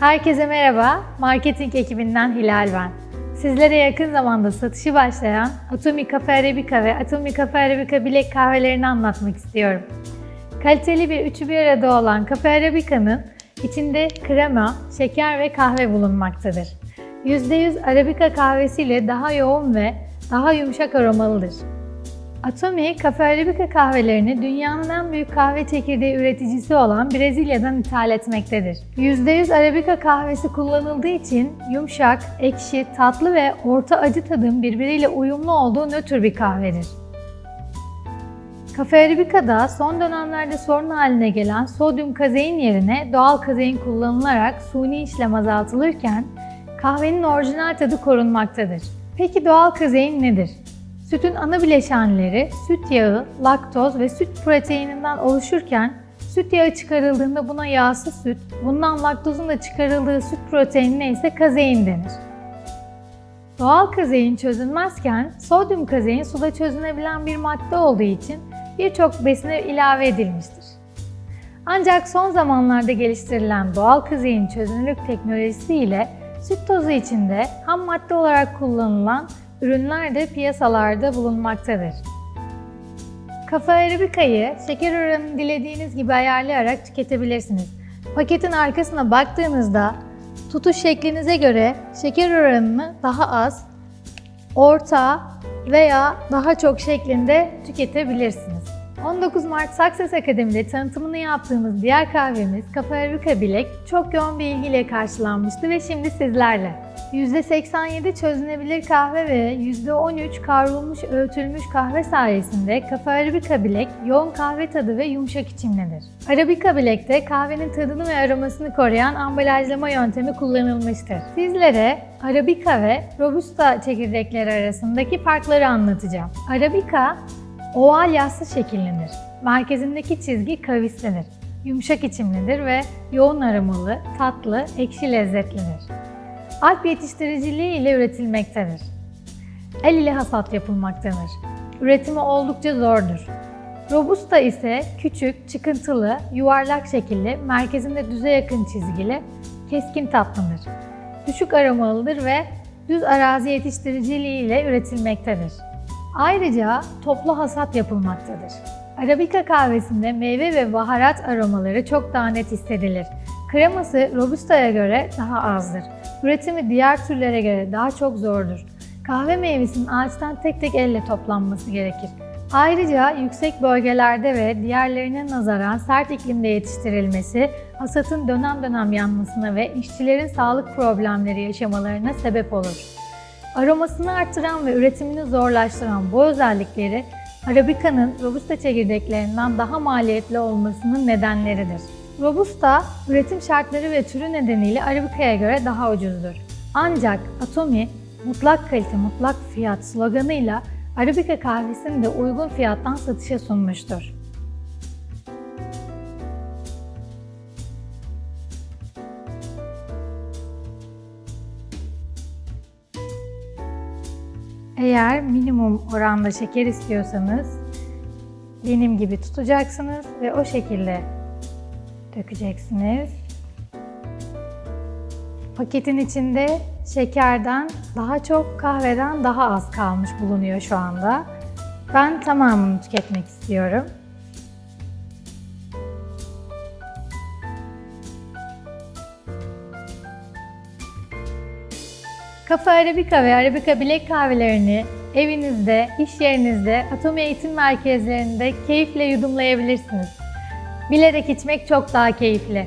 Herkese merhaba, marketing ekibinden Hilal ben. Sizlere yakın zamanda satışı başlayan Atomi Cafe Arabica ve Atomi Cafe Arabica bilek kahvelerini anlatmak istiyorum. Kaliteli bir üçü bir arada olan Cafe Arabica'nın içinde krema, şeker ve kahve bulunmaktadır. %100 Arabica kahvesiyle daha yoğun ve daha yumuşak aromalıdır. Atomi, Cafe Arabica kahvelerini dünyanın en büyük kahve çekirdeği üreticisi olan Brezilya'dan ithal etmektedir. %100 Arabica kahvesi kullanıldığı için yumuşak, ekşi, tatlı ve orta acı tadın birbiriyle uyumlu olduğu nötr bir kahvedir. Cafe Arabica'da son dönemlerde sorun haline gelen sodyum kazein yerine doğal kazein kullanılarak suni işlem azaltılırken kahvenin orijinal tadı korunmaktadır. Peki doğal kazein nedir? Sütün ana bileşenleri süt yağı, laktoz ve süt proteininden oluşurken süt yağı çıkarıldığında buna yağsız süt, bundan laktozun da çıkarıldığı süt proteinine ise kazein denir. Doğal kazein çözünmezken sodyum kazein suda çözünebilen bir madde olduğu için birçok besine ilave edilmiştir. Ancak son zamanlarda geliştirilen doğal kazein çözünürlük teknolojisi ile süt tozu içinde ham madde olarak kullanılan ürünler de piyasalarda bulunmaktadır. Kafa Arabica'yı şeker oranını dilediğiniz gibi ayarlayarak tüketebilirsiniz. Paketin arkasına baktığınızda tutuş şeklinize göre şeker oranını daha az, orta veya daha çok şeklinde tüketebilirsiniz. 19 Mart Success Akademi'de tanıtımını yaptığımız diğer kahvemiz Kafa Arabica Bilek çok yoğun bir ilgiyle karşılanmıştı ve şimdi sizlerle. %87 çözünebilir kahve ve %13 kavrulmuş öğütülmüş kahve sayesinde Kafa Arabica Bilek yoğun kahve tadı ve yumuşak içimlidir. Arabica Bilek'te kahvenin tadını ve aromasını koruyan ambalajlama yöntemi kullanılmıştır. Sizlere Arabica ve Robusta çekirdekleri arasındaki farkları anlatacağım. Arabica oval yassı şekillenir. Merkezindeki çizgi kavislidir. Yumuşak içimlidir ve yoğun aromalı, tatlı, ekşi lezzetlidir. Alp yetiştiriciliği ile üretilmektedir. El ile hasat yapılmaktadır. Üretimi oldukça zordur. Robusta ise küçük, çıkıntılı, yuvarlak şekilli, merkezinde düze yakın çizgili, keskin tatlıdır. Düşük aromalıdır ve düz arazi yetiştiriciliği ile üretilmektedir. Ayrıca toplu hasat yapılmaktadır. Arabica kahvesinde meyve ve baharat aromaları çok daha net hissedilir. Kreması Robusta'ya göre daha azdır. Üretimi diğer türlere göre daha çok zordur. Kahve meyvesinin ağaçtan tek tek elle toplanması gerekir. Ayrıca yüksek bölgelerde ve diğerlerine nazaran sert iklimde yetiştirilmesi, hasatın dönem dönem yanmasına ve işçilerin sağlık problemleri yaşamalarına sebep olur. Aromasını artıran ve üretimini zorlaştıran bu özellikleri Arabica'nın Robusta çekirdeklerinden daha maliyetli olmasının nedenleridir. Robusta, üretim şartları ve türü nedeniyle Arabica'ya göre daha ucuzdur. Ancak Atomi, mutlak kalite mutlak fiyat sloganıyla Arabica kahvesini de uygun fiyattan satışa sunmuştur. Eğer minimum oranda şeker istiyorsanız benim gibi tutacaksınız ve o şekilde dökeceksiniz. Paketin içinde şekerden daha çok, kahveden daha az kalmış bulunuyor şu anda. Ben tamamını tüketmek istiyorum. Kafa Arabica ve Arabica bilek kahvelerini evinizde, iş yerinizde, Atomi eğitim merkezlerinde keyifle yudumlayabilirsiniz. Bilerek içmek çok daha keyifli.